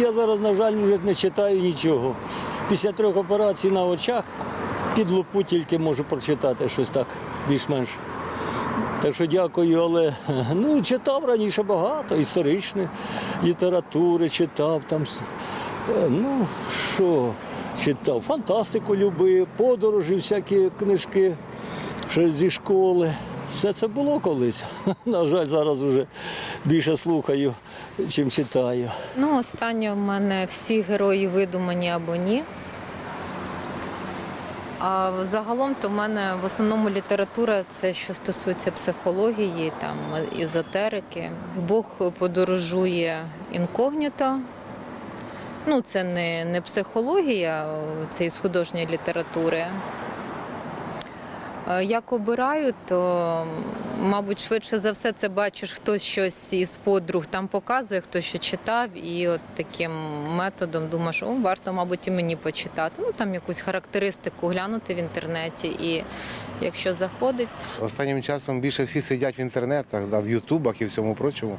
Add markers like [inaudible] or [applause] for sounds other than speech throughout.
я зараз, на жаль, вже не читаю нічого. Після трьох операцій на очах під лупу тільки можу прочитати щось так, більш-менш. Так що дякую, але [laughs] ну, читав раніше багато, історичної літератури читав там. е, Ну, що читав? Фантастику любив, подорожі, всякі книжки ще зі школи. Все це було колись. [laughs] На жаль, зараз вже більше слухаю, чим читаю. Ну, останнє в мене всі герої видумані або ні. А загалом то в мене в основному література це що стосується психології, там езотерики. Бог подорожує інкогніто. Ну, це не, не психологія, це із художньої літератури. Е, Як обираю, то, мабуть, швидше за все це бачиш, хтось щось із подруг там показує, хто що читав, і от таким методом думаєш, о, варто, мабуть, і мені почитати. Ну там якусь характеристику глянути в інтернеті, і якщо заходить, Останнім часом більше всі сидять в інтернетах, да, в Ютубах і всьому прочому,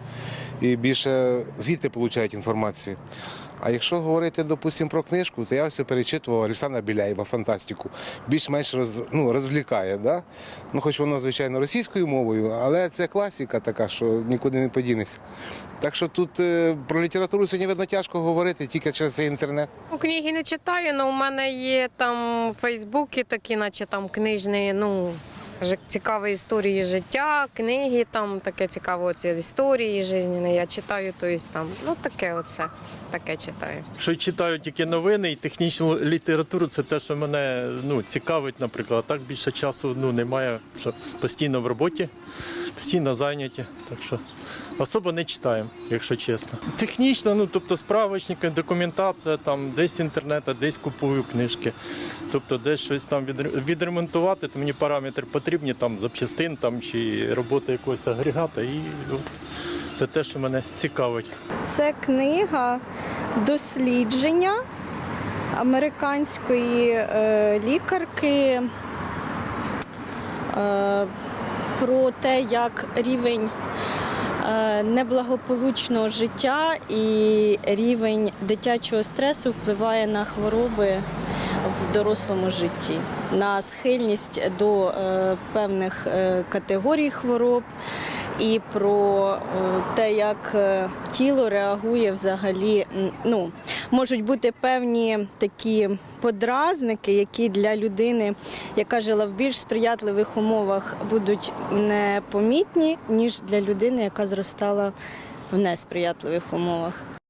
і більше звідти получають інформацію. А якщо говорити, допустимо, про книжку, то я ось перечитував Олександра Біляєва фантастику. Більш-менш роз, ну, розвлікає. Да? Ну, хоч воно, звичайно, російською мовою, але це класика така, що нікуди не подінешся. Так що тут е, про літературу сьогодні видно тяжко говорити тільки через цей інтернет. Ну, Книги не читаю, але у мене є там фейсбуки такі, наче там книжні, ну, цікаві історії життя, книги, там таке цікаве оці історії життєві. Я читаю, то есть там, ну таке оце, таке читаю. Що читаю тільки новини і технічну літературу, це те, що мене ну, цікавить, наприклад. Так більше часу ну, немає, що постійно в роботі, постійно зайняті. Так що особо не читаємо, якщо чесно. Технічно, ну тобто справочники, документація, там десь інтернет, а десь купую книжки. Тобто десь щось там відремонтувати, то мені параметри потрібні, там запчастин там, чи робота якогось агрегата. І от, це те, що мене цікавить. Це книга дослідження американської е, лікарки е, про те, як рівень е, неблагополучного життя і рівень дитячого стресу впливає на хвороби в дорослому житті, на схильність до е, певних е, категорій хвороб і про те, як тіло реагує взагалі. Ну, можуть бути певні такі подразники, які для людини, яка жила в більш сприятливих умовах, будуть непомітні, ніж для людини, яка зростала в несприятливих умовах.